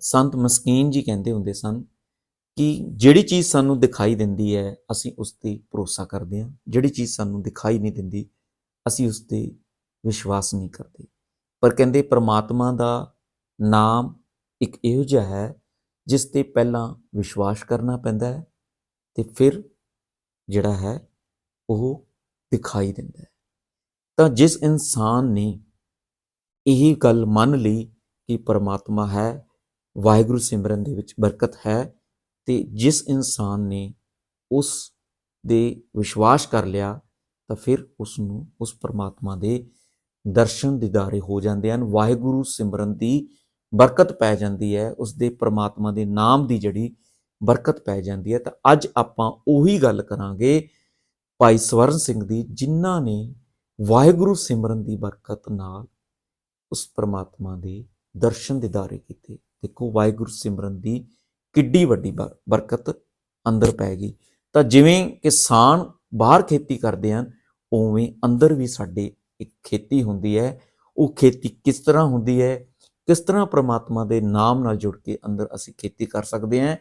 ਸੰਤ ਮਸਕੀਨ ਜੀ ਕਹਿੰਦੇ ਹੁੰਦੇ ਸਨ ਕਿ ਜਿਹੜੀ ਚੀਜ਼ ਸਾਨੂੰ ਦਿਖਾਈ ਦਿੰਦੀ ਹੈ, ਅਸੀਂ ਉਸ ਤੇ ਭਰੋਸਾ ਕਰਦੇ ਹਾਂ। ਜਿਹੜੀ ਚੀਜ਼ ਸਾਨੂੰ ਦਿਖਾਈ ਨਹੀਂ ਦਿੰਦੀ, ਅਸੀਂ ਉਸ ਤੇ ਵਿਸ਼ਵਾਸ ਨਹੀਂ ਕਰਦੇ। ਪਰ ਕਹਿੰਦੇ ਪ੍ਰਮਾਤਮਾ ਦਾ ਨਾਮ ਇੱਕ ਇਹੋ ਜਿਹਾ ਹੈ ਜਿਸ ਤੇ ਪਹਿਲਾਂ ਵਿਸ਼ਵਾਸ ਕਰਨਾ ਪੈਂਦਾ ਹੈ ਤੇ ਫਿਰ ਜਿਹੜਾ ਹੈ ਉਹ ਦਿਖਾਈ ਦਿੰਦਾ ਹੈ। ਤਾਂ ਜਿਸ ਇਨਸਾਨ ਨੇ ਇਹ ਗੱਲ ਮੰਨ ਲਈ ਕਿ ਪਰਮਾਤਮਾ ਹੈ ਵਾਹਿਗੁਰੂ ਸਿਮਰਨ ਦੇ ਵਿੱਚ ਬਰਕਤ ਹੈ ਤੇ ਜਿਸ ਇਨਸਾਨ ਨੇ ਉਸ ਦੇ ਵਿਸ਼ਵਾਸ ਕਰ ਲਿਆ, ਤਾਂ ਫਿਰ ਉਸ ਨੂੰ ਉਸ ਪਰਮਾਤਮਾ ਦੇ ਦਰਸ਼ਨ ਦਿਦਾਰੇ ਹੋ ਜਾਂਦੇ ਹਨ। ਵਾਹਿਗੁਰੂ ਸਿਮਰਨ ਦੀ ਬਰਕਤ ਪੈ ਜਾਂਦੀ ਹੈ ਉਸ ਦੇ ਪਰਮਾਤਮਾ ਦੇ ਨਾਮ ਦੀ ਜਿਹੜੀ ਬਰਕਤ ਪੈ ਜਾਂਦੀ ਹੈ। ਤਾਂ ਅੱਜ ਆਪਾਂ ਉਹੀ ਗੱਲ ਕਰਾਂਗੇ ਭਾਈ ਸਵਰਨ ਸਿੰਘ ਦੀ, ਜਿਨ੍ਹਾਂ ਨੇ ਵਾਹਿਗੁਰੂ ਸਿਮਰਨ ਦੀ ਬਰਕਤ ਨਾਲ ਉਸ ਪਰਮਾਤਮਾ ਦੇ ਦਰਸ਼ਨ ਦਿਦਾਰੇ ਕੀਤੇ। ਦੇਖੋ ਵਾਹਿਗੁਰੂ ਸਿਮਰਨ ਦੀ ਕਿੱਡੀ ਵੱਡੀ ਬਰ- ਬਰਕਤ ਅੰਦਰ ਪੈ ਗਈ। ਤਾਂ ਜਿਵੇਂ ਕਿਸਾਨ ਬਾਹਰ ਖੇਤੀ ਕਰਦੇ ਹਨ, ਉਵੇਂ ਅੰਦਰ ਵੀ ਸਾਡੇ ਇੱਕ ਖੇਤੀ ਹੁੰਦੀ ਹੈ। ਉਹ ਖੇਤੀ ਕਿਸ ਤਰ੍ਹਾਂ ਹੁੰਦੀ ਹੈ? ਕਿਸ ਤਰ੍ਹਾਂ ਪ੍ਰਮਾਤਮਾ ਦੇ ਨਾਮ ਨਾਲ ਜੁੜ ਕੇ ਅੰਦਰ ਅਸੀਂ ਖੇਤੀ ਕਰ ਸਕਦੇ ਹਾਂ?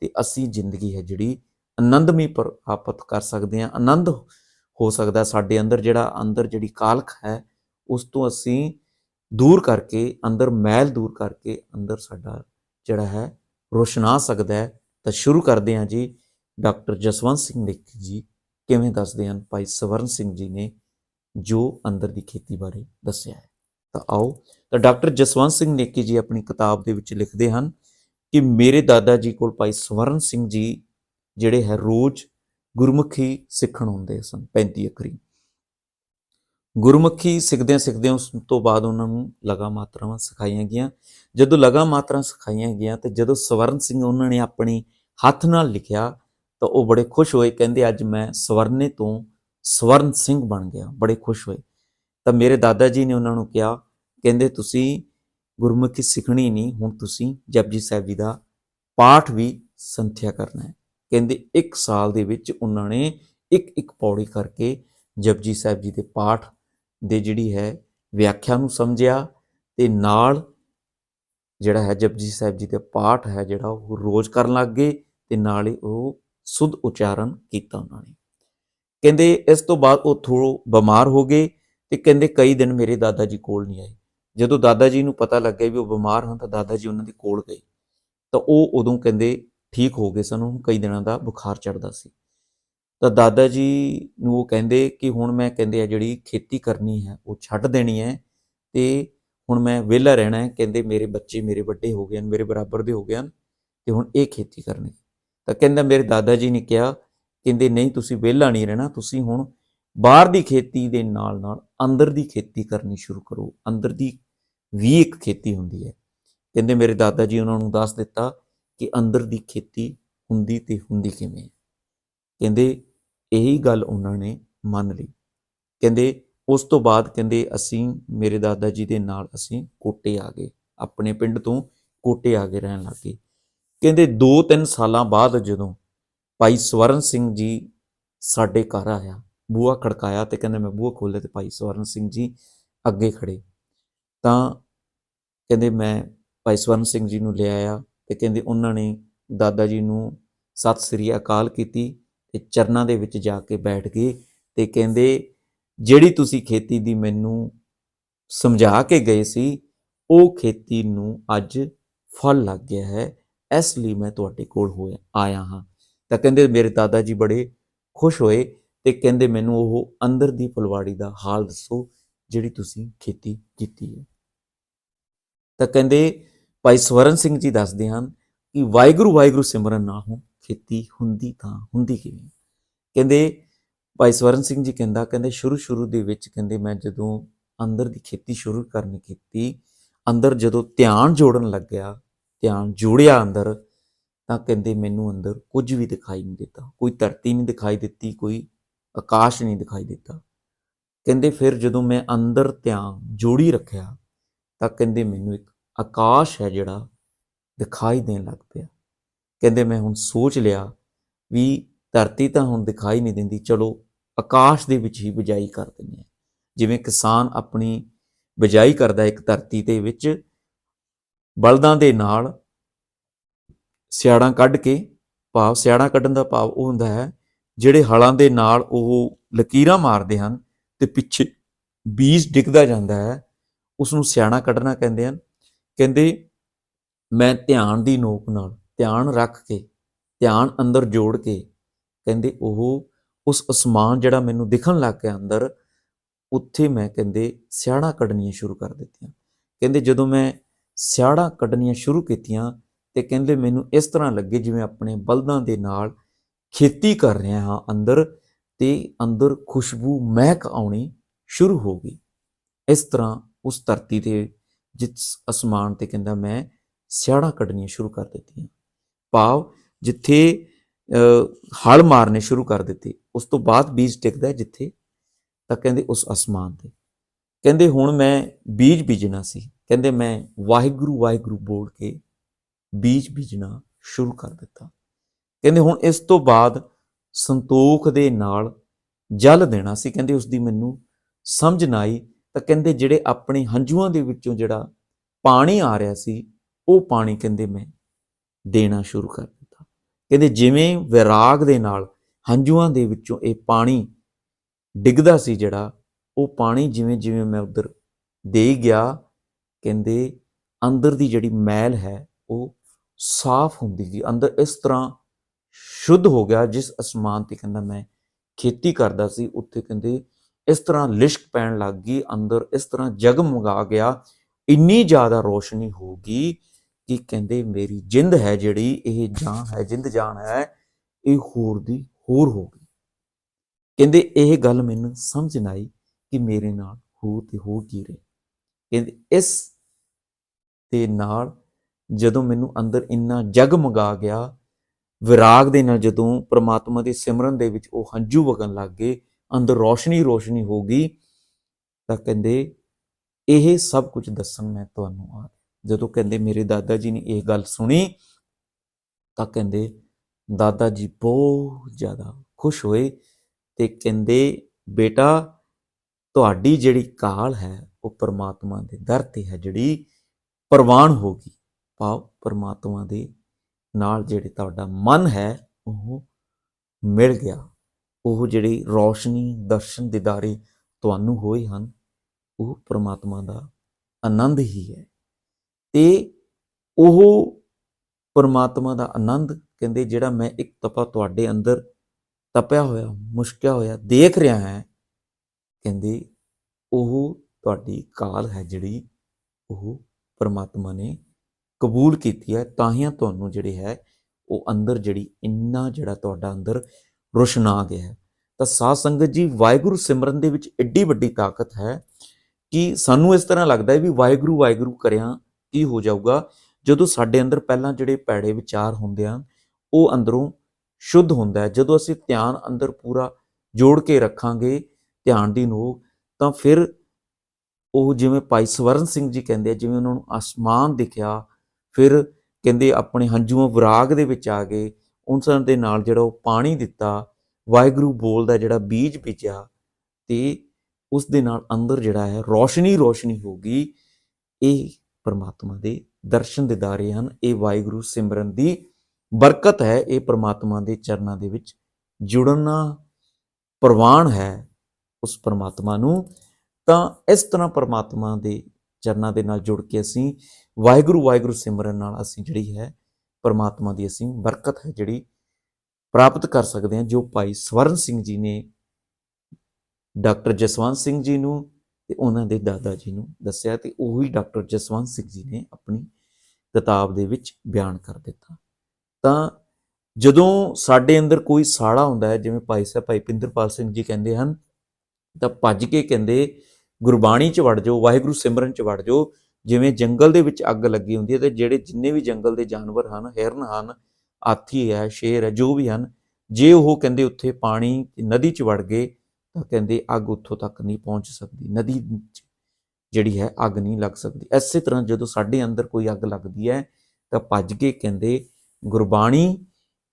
ਤੇ ਅਸੀਂ ਜ਼ਿੰਦਗੀ ਹੈ ਜਿਹੜੀ ਆਨੰਦਮਈ ਪ੍ਰਾਪਤ ਕਰ ਸਕਦੇ ਹਾਂ। ਆਨੰਦ ਹੋ ਸਕਦਾ ਸਾਡੇ ਅੰਦਰ ਜਿਹੜਾ, ਅੰਦਰ ਜਿਹੜੀ ਕਾਲਖ ਹੈ, ਉਸ ਤੋਂ ਅਸੀਂ ਦੂਰ ਕਰਕੇ, ਅੰਦਰ ਮੈਲ ਦੂਰ ਕਰਕੇ ਅੰਦਰ ਸਾਡਾ ਜਿਹੜਾ ਹੈ, ਰੋਸ਼ਨਾ ਸਕਦਾ ਹੈ। ਤਾਂ ਸ਼ੁਰੂ ਕਰਦੇ ਹਾਂ ਜੀ। ਡਾਕਟਰ ਜਸਵੰਤ ਸਿੰਘ ਨੇਕੀ ਜੀ ਕਿਵੇਂ ਦੱਸਦੇ ਹਨ? ਭਾਈ ਸਵਰਨ ਸਿੰਘ ਜੀ ਨੇ ਜੋ ਅੰਦਰ ਦੀ ਖੇਤੀ ਬਾਰੇ ਦੱਸਿਆ ਹੈ। ਤਾਂ ਆਓ। ਤਾਂ ਡਾਕਟਰ ਜਸਵੰਤ ਸਿੰਘ ਨੇਕੀ ਜੀ ਆਪਣੀ ਕਿਤਾਬ ਦੇ ਵਿੱਚ ਲਿਖਦੇ ਹਨ ਕਿ ਮੇਰੇ ਦਾਦਾ ਜੀ ਕੋਲ ਭਾਈ ਸਵਰਨ ਸਿੰਘ ਜੀ ਜਿਹੜੇ ਹੈ, ਰੋਜ਼ ਗੁਰਮੁਖੀ ਸਿੱਖਣ ਹੁੰਦੇ ਸਨ 35 ਅੱਖਰੀ। ਗੁਰਮੁਖੀ ਸਿੱਖਦਿਆਂ ਸਿੱਖਦਿਆਂ ਉਸ ਤੋਂ ਬਾਅਦ ਉਹਨਾਂ ਨੂੰ ਲਗਾ ਮਾਤਰਾਵਾਂ ਸਿਖਾਈਆਂ ਗਈਆਂ। ਜਦੋਂ ਲਗਾ ਮਾਤਰਾ ਸਿਖਾਈਆਂ ਗਈਆਂ ਤੇ ਜਦੋਂ ਸਵਰਨ ਸਿੰਘ ਉਹਨਾਂ ਨੇ ਆਪਣੀ ਹੱਥ ਨਾਲ ਲਿਖਿਆ ਤਾਂ ਉਹ ਬੜੇ ਖੁਸ਼ ਹੋਏ, ਕਹਿੰਦੇ, ਅੱਜ ਮੈਂ ਸਵਰਨੇ ਤੋਂ ਸਵਰਨ ਸਿੰਘ ਬਣ ਗਿਆ। ਬੜੇ ਖੁਸ਼ ਹੋਏ। ਤਾਂ ਮੇਰੇ ਦਾਦਾ ਜੀ ਨੇ ਉਹਨਾਂ ਨੂੰ ਕਿਹਾ, ਕਹਿੰਦੇ, ਤੁਸੀਂ ਗੁਰਮੁਖੀ ਸਿੱਖਣੀ ਨਹੀਂ, ਹੁਣ ਤੁਸੀਂ ਜਪਜੀ ਸਾਹਿਬ ਜੀ ਦਾ ਪਾਠ ਵੀ ਸੰਥਿਆ ਕਰਨਾ ਹੈ। ਕਹਿੰਦੇ, ਇੱਕ ਸਾਲ ਦੇ ਵਿੱਚ ਉਹਨਾਂ ਨੇ ਇੱਕ ਇੱਕ ਪੌੜੀ ਕਰਕੇ ਜਪਜੀ ਸਾਹਿਬ ਜੀ ਦੇ ਪਾਠ ਦੇ ਜਿਹੜੀ ਹੈ ਵਿਆਖਿਆ ਨੂੰ ਸਮਝਿਆ ਤੇ ਨਾਲ ਜਿਹੜਾ ਹੈ ਜਪਜੀ ਸਾਹਿਬ ਜੀ ਦੇ ਪਾਠ ਹੈ ਜਿਹੜਾ ਉਹ ਰੋਜ਼ ਕਰਨ ਲੱਗ ਗਏ ਤੇ ਨਾਲ ਹੀ ਉਹ ਸੁਧ ਉਚਾਰਨ ਕੀਤਾ ਉਹਨਾਂ ਨੇ। ਕਹਿੰਦੇ ਇਸ ਤੋਂ ਬਾਅਦ ਉਹ ਥੋੜ੍ਹਾ ਬਿਮਾਰ ਹੋ ਗਏ ਤੇ ਕਹਿੰਦੇ ਕਈ ਦਿਨ ਮੇਰੇ ਦਾਦਾ ਜੀ ਕੋਲ ਨਹੀਂ ਆਏ। ਜਦੋਂ ਦਾਦਾ ਜੀ ਨੂੰ ਪਤਾ ਲੱਗਿਆ ਵੀ ਉਹ ਬਿਮਾਰ ਹਨ ਤਾਂ ਦਾਦਾ ਜੀ ਉਹਨਾਂ ਦੇ ਕੋਲ ਗਏ। ਤਾਂ ਉਹ ਉਦੋਂ ਕਹਿੰਦੇ ਠੀਕ ਹੋ ਗਏ ਸਨ, ਉਹਨੂੰ ਕਈ ਦਿਨਾਂ ਦਾ ਬੁਖਾਰ ਚੜਦਾ ਸੀ। ਤਾਂ ਦਾਦਾ ਜੀ ਨੂੰ ਉਹ ਕਹਿੰਦੇ ਕਿ ਹੁਣ ਮੈਂ ਕਹਿੰਦੇ ਆ ਜਿਹੜੀ ਖੇਤੀ ਕਰਨੀ ਹੈ, ਉਹ ਛੱਡ ਦੇਣੀ ਹੈ ਤੇ ਹੁਣ ਮੈਂ ਵਿਹਲਾ ਰਹਿਣਾ ਹੈ। ਕਹਿੰਦੇ ਮੇਰੇ ਬੱਚੇ ਮੇਰੇ ਵੱਡੇ ਹੋ ਗਏ ਹਨ, ਮੇਰੇ ਬਰਾਬਰ ਦੇ ਹੋ ਗਏ ਹਨ ਤੇ ਹੁਣ ਇਹ ਖੇਤੀ ਕਰਨੀ ਤਾਂ ਕਹਿੰਦਾ ਮੇਰੇ ਦਾਦਾ ਜੀ ਨੇ ਕਿਹਾ, ਕਹਿੰਦੇ ਨਹੀਂ ਤੁਸੀਂ ਵਿਹਲਾ ਨਹੀਂ ਰਹਿਣਾ, ਤੁਸੀਂ ਹੁਣ ਬਾਹਰ ਦੀ ਖੇਤੀ ਦੇ ਨਾਲ ਨਾਲ ਅੰਦਰ ਦੀ ਖੇਤੀ ਕਰਨੀ ਸ਼ੁਰੂ ਕਰੋ। ਅੰਦਰ ਦੀ ਵੀ ਇੱਕ ਖੇਤੀ ਹੁੰਦੀ ਹੈ। ਕਹਿੰਦੇ ਮੇਰੇ ਦਾਦਾ ਜੀ ਉਹਨਾਂ ਨੂੰ ਦੱਸ ਦਿੱਤਾ ਕਿ ਅੰਦਰ ਦੀ ਖੇਤੀ ਹੁੰਦੀ ਤੇ ਹੁੰਦੀ ਕਿਵੇਂ ਹੈ। ਕਹਿੰਦੇ ਇਹੀ ਗੱਲ ਉਹਨਾਂ ਨੇ ਮੰਨ ਲਈ। ਕਹਿੰਦੇ, ਉਸ ਤੋਂ ਬਾਅਦ ਕਹਿੰਦੇ, ਅਸੀਂ, ਮੇਰੇ ਦਾਦਾ ਜੀ ਦੇ ਨਾਲ ਅਸੀਂ ਕੋਟੇ ਆ ਗਏ। ਆਪਣੇ ਪਿੰਡ ਤੋਂ ਕੋਟੇ ਆ ਕੇ ਰਹਿਣ ਲੱਗੇ ਕਹਿੰਦੇ 2-3 ਸਾਲਾਂ ਬਾਅਦ ਜਦੋਂ ਭਾਈ ਸਵਰਨ ਸਿੰਘ ਜੀ ਸਾਡੇ ਘਰ ਆਇਆ, ਬੂਹਾ ਖੜਕਾਇਆ ਤੇ ਕਹਿੰਦੇ, ਮੈਂ ਬੂਹਾ ਖੋਲ੍ਹਿਆ ਤੇ ਭਾਈ ਸਵਰਨ ਸਿੰਘ ਜੀ ਅੱਗੇ ਖੜੇ ਤਾਂ ਕਹਿੰਦੇ, ਮੈਂ ਭਾਈ ਸਵਰਨ ਸਿੰਘ ਜੀ ਨੂੰ ਲੈ ਆਇਆ ਤੇ ਕਹਿੰਦੇ, ਉਹਨਾਂ ਨੇ ਦਾਦਾ ਜੀ ਨੂੰ ਸਤਿ ਸ੍ਰੀ ਅਕਾਲ ਕੀਤੀ। ਤੇ ਚਰਨਾਂ ਦੇ ਵਿੱਚ ਜਾ ਕੇ ਬੈਠ ਗਏ ਤੇ ਕਹਿੰਦੇ, ਜਿਹੜੀ ਤੁਸੀਂ ਖੇਤੀ ਦੀ ਮੈਨੂੰ ਸਮਝਾ ਕੇ ਗਏ ਸੀ, ਉਹ ਖੇਤੀ ਨੂੰ ਅੱਜ ਫਲ ਲੱਗ ਗਿਆ ਹੈ, ਇਸ ਲਈ ਮੈਂ ਤੁਹਾਡੇ ਕੋਲ ਹੋਇਆ, ਆਇਆ ਹਾਂ। ਤਾਂ ਕਹਿੰਦੇ ਮੇਰੇ ਦਾਦਾ ਜੀ ਬੜੇ ਖੁਸ਼ ਹੋਏ ਤੇ ਕਹਿੰਦੇ ਮੈਨੂੰ ਉਹ ਅੰਦਰ ਦੀ ਫੁਲਵਾੜੀ ਦਾ ਹਾਲ ਦੱਸੋ, ਜਿਹੜੀ ਤੁਸੀਂ ਖੇਤੀ ਕੀਤੀ ਹੈ। ਤਾਂ ਕਹਿੰਦੇ, ਭਾਈ ਸਵਰਨ ਸਿੰਘ ਜੀ ਦੱਸਦੇ ਹਨ ਕਿ ਵਾਹਿਗੁਰੂ ਵਾਹਿਗੁਰੂ ਸਿਮਰਨ ਨਾ ਹੋ ਖੇਤੀ ਹੁੰਦੀ ਤਾਂ ਹੁੰਦੀ ਕਿਵੇਂ? ਕਹਿੰਦੇ ਭਾਈ ਸਵਰਨ ਸਿੰਘ ਜੀ ਕਹਿੰਦਾ, ਕਹਿੰਦੇ ਸ਼ੁਰੂ ਸ਼ੁਰੂ ਦੇ ਵਿੱਚ ਕਹਿੰਦੇ ਮੈਂ ਜਦੋਂ ਅੰਦਰ ਦੀ ਖੇਤੀ ਸ਼ੁਰੂ ਕਰਨੀ ਕੀਤੀ, ਅੰਦਰ ਜਦੋਂ ਧਿਆਨ ਜੋੜਨ ਲੱਗਿਆ, ਧਿਆਨ ਜੋੜਿਆ ਅੰਦਰ, ਤਾਂ ਕਹਿੰਦੇ ਮੈਨੂੰ ਅੰਦਰ ਕੁਝ ਵੀ ਦਿਖਾਈ ਨਹੀਂ ਦਿੱਤਾ। ਕੋਈ ਧਰਤੀ ਨਹੀਂ ਦਿਖਾਈ ਦਿੱਤੀ, ਕੋਈ ਆਕਾਸ਼ ਨਹੀਂ ਦਿਖਾਈ ਦਿੱਤਾ। ਕਹਿੰਦੇ ਫਿਰ ਜਦੋਂ ਮੈਂ ਅੰਦਰ ਧਿਆਨ ਜੋੜੀ ਰੱਖਿਆ, ਤਾਂ ਕਹਿੰਦੇ ਮੈਨੂੰ ਇੱਕ ਆਕਾਸ਼ ਹੈ ਜਿਹੜਾ ਦਿਖਾਈ ਦੇਣ ਲੱਗ ਪਿਆ। ਕਹਿੰਦੇ ਮੈਂ ਹੁਣ ਸੋਚ ਲਿਆ ਵੀ ਧਰਤੀ ਤਾਂ ਹੁਣ ਦਿਖਾਈ ਨਹੀਂ ਦਿੰਦੀ, ਚਲੋ ਆਕਾਸ਼ ਦੇ ਵਿੱਚ ਹੀ ਬਿਜਾਈ ਕਰ ਦਿੰਦੇ ਹਾਂ। ਜਿਵੇਂ ਕਿਸਾਨ ਆਪਣੀ ਬਿਜਾਈ ਕਰਦਾ ਇੱਕ ਧਰਤੀ ਦੇ ਵਿੱਚ, ਬਲਦਾਂ ਦੇ ਨਾਲ ਸਿਆੜਾਂ ਕੱਢ ਕੇ, ਭਾਵ ਸਿਆੜਾਂ ਕੱਢਣ ਦਾ ਭਾਵ ਉਹ ਹੁੰਦਾ ਹੈ, ਜਿਹੜੇ ਹਲਾਂ ਦੇ ਨਾਲ ਉਹ ਲਕੀਰਾਂ ਮਾਰਦੇ ਹਨ ਤੇ ਪਿੱਛੇ ਬੀਜ ਡਿੱਗਦਾ ਜਾਂਦਾ ਹੈ ਉਸ ਨੂੰ ਸਿਆਣਾ ਕੱਢਣਾ ਕਹਿੰਦੇ ਹਨ। ਕਹਿੰਦੇ, ਮੈਂ ਧਿਆਨ ਦੀ ਨੋਕ ਨਾਲ ਧਿਆਨ ਰੱਖ ਕੇ, ਧਿਆਨ ਅੰਦਰ ਜੋੜ ਕੇ, ਕਹਿੰਦੇ ਉਹ ਉਸ ਅਸਮਾਨ ਜਿਹੜਾ ਮੈਨੂੰ ਦਿਖਣ ਲੱਗ ਗਿਆ ਅੰਦਰ, ਉੱਥੇ ਮੈਂ ਕਹਿੰਦੇ ਸਿਆੜਾਂ ਕੱਢਣੀਆਂ ਸ਼ੁਰੂ ਕਰ ਦਿੱਤੀਆਂ। ਕਹਿੰਦੇ ਜਦੋਂ ਮੈਂ ਸਿਆੜਾਂ ਕੱਢਣੀਆਂ ਸ਼ੁਰੂ ਕੀਤੀਆਂ ਤੇ ਕਹਿੰਦੇ ਮੈਨੂੰ ਇਸ ਤਰ੍ਹਾਂ ਲੱਗੇ ਜਿਵੇਂ ਆਪਣੇ ਬਲਦਾਂ ਦੇ ਨਾਲ ਖੇਤੀ ਕਰ ਰਿਹਾ ਹਾਂ ਅੰਦਰ ਤੇ ਅੰਦਰ ਖੁਸ਼ਬੂ ਮਹਿਕ ਆਉਣੀ ਸ਼ੁਰੂ ਹੋ ਗਈ। ਇਸ ਤਰ੍ਹਾਂ ਉਸ ਧਰਤੀ ਤੇ ਜਿਸ ਅਸਮਾਨ ਤੇ ਕਹਿੰਦਾ ਮੈਂ ਸਿਆੜਾਂ ਕੱਢਣੀਆਂ ਸ਼ੁਰੂ ਕਰ ਦਿੱਤੀਆਂ। ਭਾਵ ਜਿੱਥੇ ਹਲ ਮਾਰਨੇ ਸ਼ੁਰੂ ਕਰ ਦਿੱਤੇ। ਉਸ ਤੋਂ ਬਾਅਦ ਬੀਜ ਟਿਕਦਾ ਜਿੱਥੇ, ਤਾਂ ਕਹਿੰਦੇ ਉਸ ਅਸਮਾਨ ਤੇ। ਕਹਿੰਦੇ ਹੁਣ ਮੈਂ ਬੀਜ ਬੀਜਣਾ ਸੀ। ਕਹਿੰਦੇ ਮੈਂ ਵਾਹਿਗੁਰੂ ਵਾਹਿਗੁਰੂ ਬੋਲ ਕੇ ਬੀਜ ਬੀਜਣਾ ਸ਼ੁਰੂ ਕਰ ਦਿੱਤਾ। ਕਹਿੰਦੇ ਹੁਣ ਇਸ ਤੋਂ ਬਾਅਦ ਸੰਤੋਖ ਦੇ ਨਾਲ ਜਲ ਦੇਣਾ ਸੀ। ਕਹਿੰਦੇ ਉਸ ਦੀ ਮੈਨੂੰ ਸਮਝ ਨਾ ਆਈ। ਤਾਂ ਕਹਿੰਦੇ ਜਿਹੜੇ ਆਪਣੇ ਹੰਝੂਆਂ ਦੇ ਵਿੱਚੋਂ ਜਿਹੜਾ ਪਾਣੀ ਆ ਰਿਹਾ ਸੀ, ਉਹ ਪਾਣੀ ਕਹਿੰਦੇ ਮੈਂ ਦੇਣਾ ਸ਼ੁਰੂ ਕਰ ਦਿੱਤਾ। ਕਹਿੰਦੇ ਜਿਵੇਂ ਵਿਰਾਗ ਦੇ ਨਾਲ ਹੰਝੂਆਂ ਦੇ ਵਿੱਚੋਂ ਇਹ ਪਾਣੀ ਡਿੱਗਦਾ ਸੀ ਜਿਹੜਾ, ਉਹ ਪਾਣੀ ਜਿਵੇਂ ਜਿਵੇਂ ਮੈਂ ਉਧਰ ਦੇ ਗਿਆ, ਕਹਿੰਦੇ ਅੰਦਰ ਦੀ ਜਿਹੜੀ ਮੈਲ ਹੈ, ਉਹ ਸਾਫ਼ ਹੁੰਦੀ ਗਈ। ਅੰਦਰ ਇਸ ਤਰ੍ਹਾਂ ਸ਼ੁੱਧ ਹੋ ਗਿਆ, ਜਿਸ ਅਸਮਾਨ ਤੇ ਕਹਿੰਦਾ ਮੈਂ ਖੇਤੀ ਕਰਦਾ ਸੀ, ਉੱਥੇ ਕਹਿੰਦੇ ਇਸ ਤਰ੍ਹਾਂ ਲਿਸ਼ਕ ਪੈਣ ਲੱਗ ਗਈ, ਅੰਦਰ ਇਸ ਤਰ੍ਹਾਂ ਜਗਮਗਾ ਗਿਆ। ਇੰਨੀ ਜ਼ਿਆਦਾ ਰੋਸ਼ਨੀ ਹੋ ਗਈ ਕਿ ਕਹਿੰਦੇ ਮੇਰੀ ਜਿੰਦ ਹੈ ਜਿਹੜੀ, ਇਹ ਜਾਨ ਹੈ, ਜਿੰਦ ਜਾਨ ਹੈ, ਇਹ ਹੋਰ ਦੀ ਹੋਰ ਹੋ ਗਈ। ਕਹਿੰਦੇ ਇਹ ਗੱਲ ਮੈਨੂੰ ਸਮਝ ਨਾ ਆਈ ਕਿ ਮੇਰੇ ਨਾਲ ਹੋ ਤੇ ਹੋ ਕੀ ਰਿਹਾ। ਕਹਿੰਦੇ ਇਸ ਦੇ ਨਾਲ ਜਦੋਂ ਮੈਨੂੰ ਅੰਦਰ ਇੰਨਾ ਜਗ ਜਗਮਗਾ ਗਿਆ, ਵਿਰਾਗ ਦੇ ਨਾਲ ਜਦੋਂ ਪ੍ਰਮਾਤਮਾ ਦੇ ਸਿਮਰਨ ਦੇ ਵਿੱਚ ਉਹ ਹੰਝੂ ਵਗਣ ਲੱਗ ਗਏ, ਅੰਦਰ ਰੋਸ਼ਨੀ ਰੋਸ਼ਨੀ ਹੋ ਗਈ, ਤਾਂ ਕਹਿੰਦੇ ਇਹ ਸਭ ਕੁਝ ਦੱਸਣ ਮੈਂ ਤੁਹਾਨੂੰ ਆ ਜਦੋਂ ਕਹਿੰਦੇ ਮੇਰੇ ਦਾਦਾ ਜੀ ਨੇ ਇਹ ਗੱਲ ਸੁਣੀ, ਤਾਂ ਕਹਿੰਦੇ ਦਾਦਾ ਜੀ ਬਹੁਤ ਜ਼ਿਆਦਾ ਖੁਸ਼ ਹੋਏ ਤੇ ਕਹਿੰਦੇ, ਬੇਟਾ, ਤੁਹਾਡੀ ਜਿਹੜੀ ਕਾਲ ਹੈ, ਉਹ ਪਰਮਾਤਮਾ ਦੇ ਦਰ ਤੇ ਹੈ, ਜਿਹੜੀ ਪ੍ਰਵਾਨ ਹੋ ਗਈ। ਭਾਵ ਪਰਮਾਤਮਾ ਦੇ ਨਾਲ ਜਿਹੜੇ ਤੁਹਾਡਾ ਮਨ ਹੈ, ਉਹ ਮਿਲ ਗਿਆ। ਉਹ ਜਿਹੜੀ ਰੌਸ਼ਨੀ, ਦਰਸ਼ਨ, ਦਿਦਾਰੇ ਤੁਹਾਨੂੰ ਹੋਏ ਹਨ, ਉਹ ਪਰਮਾਤਮਾ ਦਾ ਆਨੰਦ ਹੀ ਹੈ। ਤੇ ਉਹ ਪਰਮਾਤਮਾ ਦਾ ਆਨੰਦ ਕਹਿੰਦੇ ਜਿਹੜਾ ਮੈਂ ਇੱਕ ਤਪਾ ਤੁਹਾਡੇ ਅੰਦਰ ਤਪਿਆ ਹੋਇਆ, ਮੁਸ਼ਕਿਆ ਹੋਇਆ, ਦੇਖ ਰਿਹਾ ਹਾਂ, ਕਹਿੰਦੇ ਉਹ ਤੁਹਾਡੀ ਕਾਲ ਹੈ ਜਿਹੜੀ ਉਹ ਪਰਮਾਤਮਾ ਨੇ ਕਬੂਲ ਕੀਤੀ ਹੈ, ਤਾਂ ਹੀ ਤੁਹਾਨੂੰ ਜਿਹੜੀ ਹੈ ਉਹ ਅੰਦਰ ਜਿਹੜੀ ਇੰਨਾ ਜਿਹੜਾ ਤੁਹਾਡਾ ਅੰਦਰ ਰੁਸ਼ਨਾ ਗਿਆ ਹੈ। ਤਾਂ ਸਾਧ ਸੰਗਤ ਜੀ, ਵਾਹਿਗੁਰੂ ਸਿਮਰਨ ਦੇ ਵਿੱਚ ਐਡੀ ਵੱਡੀ ਤਾਕਤ ਹੈ ਕਿ ਸਾਨੂੰ ਇਸ ਤਰ੍ਹਾਂ ਲੱਗਦਾ ਹੈ ਵੀ ਵਾਹਿਗੁਰੂ ਵਾਹਿਗੁਰੂ ਕਰਿਆ ਕੀ ਹੋ ਜਾਊਗਾ? ਜਦੋਂ ਸਾਡੇ ਅੰਦਰ ਪਹਿਲਾਂ ਜਿਹੜੇ ਭੈੜੇ ਵਿਚਾਰ ਹੁੰਦੇ ਹਨ, ਉਹ ਅੰਦਰੋਂ ਸ਼ੁੱਧ ਹੁੰਦਾ ਹੈ। ਜਦੋਂ ਅਸੀਂ ਧਿਆਨ ਅੰਦਰ ਪੂਰਾ ਜੋੜ ਕੇ ਰੱਖਾਂਗੇ, ਧਿਆਨ ਦੀ ਨੋਕ, ਤਾਂ ਫਿਰ ਉਹ ਜਿਵੇਂ ਭਾਈ ਸਵਰਨ ਸਿੰਘ ਜੀ ਕਹਿੰਦੇ ਆ, ਜਿਵੇਂ ਉਹਨਾਂ ਨੂੰ ਆਸਮਾਨ ਦਿਖਿਆ, ਫਿਰ ਕਹਿੰਦੇ ਆਪਣੇ ਹੰਝੂਆਂ ਵਿਰਾਗ ਦੇ ਵਿੱਚ ਆ ਗਏ। ਉਹਨਾਂ ਦੇ ਨਾਲ ਜਿਹੜਾ ਉਹ ਪਾਣੀ ਦਿੱਤਾ, ਵਾਹਿਗੁਰੂ ਬੋਲਦਾ ਜਿਹੜਾ ਬੀਜ ਬੀਜਿਆ, ਤੇ ਉਸ ਦੇ ਨਾਲ ਅੰਦਰ ਜਿਹੜਾ ਹੈ ਰੋਸ਼ਨੀ ਰੋਸ਼ਨੀ ਹੋ ਗਈ। ਇਹ ਪਰਮਾਤਮਾ ਦੇ ਦਰਸ਼ਨ ਦਿਦਾਰੇ ਹਨ। ਇਹ ਵਾਹਿਗੁਰੂ ਸਿਮਰਨ ਦੀ ਬਰਕਤ ਹੈ। ਇਹ ਪਰਮਾਤਮਾ ਦੇ ਚਰਨਾਂ ਦੇ ਵਿੱਚ ਜੁੜਨਾ ਪ੍ਰਵਾਨ ਹੈ ਉਸ ਪਰਮਾਤਮਾ ਨੂੰ। ਤਾਂ ਇਸ ਤਰ੍ਹਾਂ ਪਰਮਾਤਮਾ ਦੇ ਚਰਨਾਂ ਦੇ ਨਾਲ ਜੁੜ ਕੇ ਅਸੀਂ ਵਾਹਿਗੁਰੂ ਵਾਹਿਗੁਰੂ ਸਿਮਰਨ ਨਾਲ ਅਸੀਂ ਜਿਹੜੀ ਹੈ ਪਰਮਾਤਮਾ ਦੀ ਅਸੀਂ ਬਰਕਤ ਹੈ ਜਿਹੜੀ ਪ੍ਰਾਪਤ ਕਰ ਸਕਦੇ ਹਾਂ, ਜੋ ਭਾਈ ਸਵਰਨ ਸਿੰਘ ਜੀ ਨੇ ਡਾਕਟਰ ਜਸਵੰਤ ਸਿੰਘ ਜੀ ਨੂੰ ਤੇ ਉਹਨਾਂ ਦੇ ਦਾਦਾ ਜੀ ਨੂੰ ਦੱਸਿਆ ਤੇ ਉਹੀ ਡਾਕਟਰ ਜਸਵੰਤ ਸਿੰਘ ਜੀ ਨੇ ਆਪਣੀ ਕਿਤਾਬ ਦੇ ਵਿੱਚ ਬਿਆਨ ਕਰ ਦਿੱਤਾ। ਤਾਂ ਜਦੋਂ ਸਾਡੇ ਅੰਦਰ ਕੋਈ ਸਾੜਾ ਹੁੰਦਾ ਹੈ, ਜਿਵੇਂ ਭਾਈ ਸਾਹਿਬ, ਭਾਈ ਪਿੰਦਰਪਾਲ ਸਿੰਘ ਜੀ ਕਹਿੰਦੇ ਹਨ, ਤਾਂ ਭੱਜ ਕੇ ਕਹਿੰਦੇ, ਗੁਰਬਾਣੀ ਚ ਵੜ ਜਾਓ, ਵਾਹਿਗੁਰੂ ਸਿਮਰਨ ਚ ਵੜ ਜਾਓ, ਜਿਵੇਂ ਜੰਗਲ ਦੇ ਵਿੱਚ ਅੱਗ ਲੱਗੀ ਹੁੰਦੀ ਹੈ ਤੇ ਜਿਹੜੇ ਜਿੰਨੇ ਵੀ ਜੰਗਲ ਦੇ ਜਾਨਵਰ ਹਨ, ਹਿਰਨ ਹਨ, ਹਾਥੀ ਹੈ, ਸ਼ੇਰ ਹੈ, ਜੋ ਵੀ ਹਨ, ਜੇ ਉਹ ਕਹਿੰਦੇ ਉੱਥੇ ਪਾਣੀ ਨਦੀ ਚ ਵੜ ਗਏ ਤਾਂ ਕਹਿੰਦੇ ਅੱਗ ਉੱਥੋਂ ਤੱਕ ਨਹੀਂ ਪਹੁੰਚ ਸਕਦੀ, ਨਦੀ 'ਚ ਜਿਹੜੀ ਹੈ ਅੱਗ ਨਹੀਂ ਲੱਗ ਸਕਦੀ। ਐਸੇ ਤਰ੍ਹਾਂ ਜਦੋਂ ਸਾਡੇ ਅੰਦਰ ਕੋਈ ਅੱਗ ਲੱਗਦੀ ਹੈ, ਤਾਂ ਭੱਜ ਕੇ ਕਹਿੰਦੇ, ਗੁਰਬਾਣੀ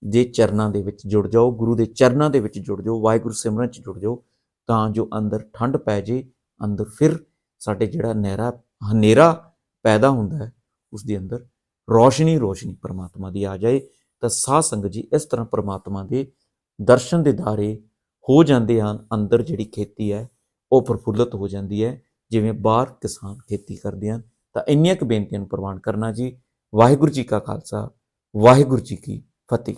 ਦੇ ਚਰਨਾਂ ਦੇ ਵਿੱਚ ਜੁੜ ਜਾਓ, ਗੁਰੂ ਦੇ ਚਰਨਾਂ ਦੇ ਵਿੱਚ ਜੁੜ ਜਾਓ, ਵਾਹਿਗੁਰੂ ਸਿਮਰਨ 'ਚ ਜੁੜ ਜਾਓ, ਤਾਂ ਜੋ ਅੰਦਰ ਠੰਡ ਪੈ ਜੇ, ਅੰਦਰ ਫਿਰ ਸਾਡੇ ਜਿਹੜਾ ਨਹਿਰਾ, ਹਨੇਰਾ ਪੈਦਾ ਹੁੰਦਾ ਹੈ, ਉਸ ਦੇ ਅੰਦਰ ਰੋਸ਼ਨੀ ਰੋਸ਼ਨੀ ਪਰਮਾਤਮਾ ਦੀ ਆ ਜਾਏ। ਤਾਂ ਸਾਧ ਸੰਗਤ ਜੀ ਇਸ ਤਰ੍ਹਾਂ ਪਰਮਾਤਮਾ ਦੇ ਦਰਸ਼ਨ ਦੇ ਦਾਰੇ ਹੋ ਜਾਂਦੇ ਹਨ, ਅੰਦਰ ਜਿਹੜੀ ਖੇਤੀ ਹੈ, ਉਹ ਪ੍ਰਫੁੱਲਤ ਹੋ ਜਾਂਦੀ ਹੈ। ਜਿਵੇਂ ਬਾਹਰ ਕਿਸਾਨ ਖੇਤੀ ਕਰਦੇ ਹਨ, ਤਾਂ ਇੰਨੀਆਂ ਕੁ ਬੇਨਤੀਆਂ ਨੂੰ ਪ੍ਰਵਾਨ ਕਰਨਾ ਜੀ। ਵਾਹਿਗੁਰੂ ਜੀ ਕਾ ਖਾਲਸਾ, ਵਾਹਿਗੁਰੂ ਜੀ ਕੀ ਫਤਿਹ।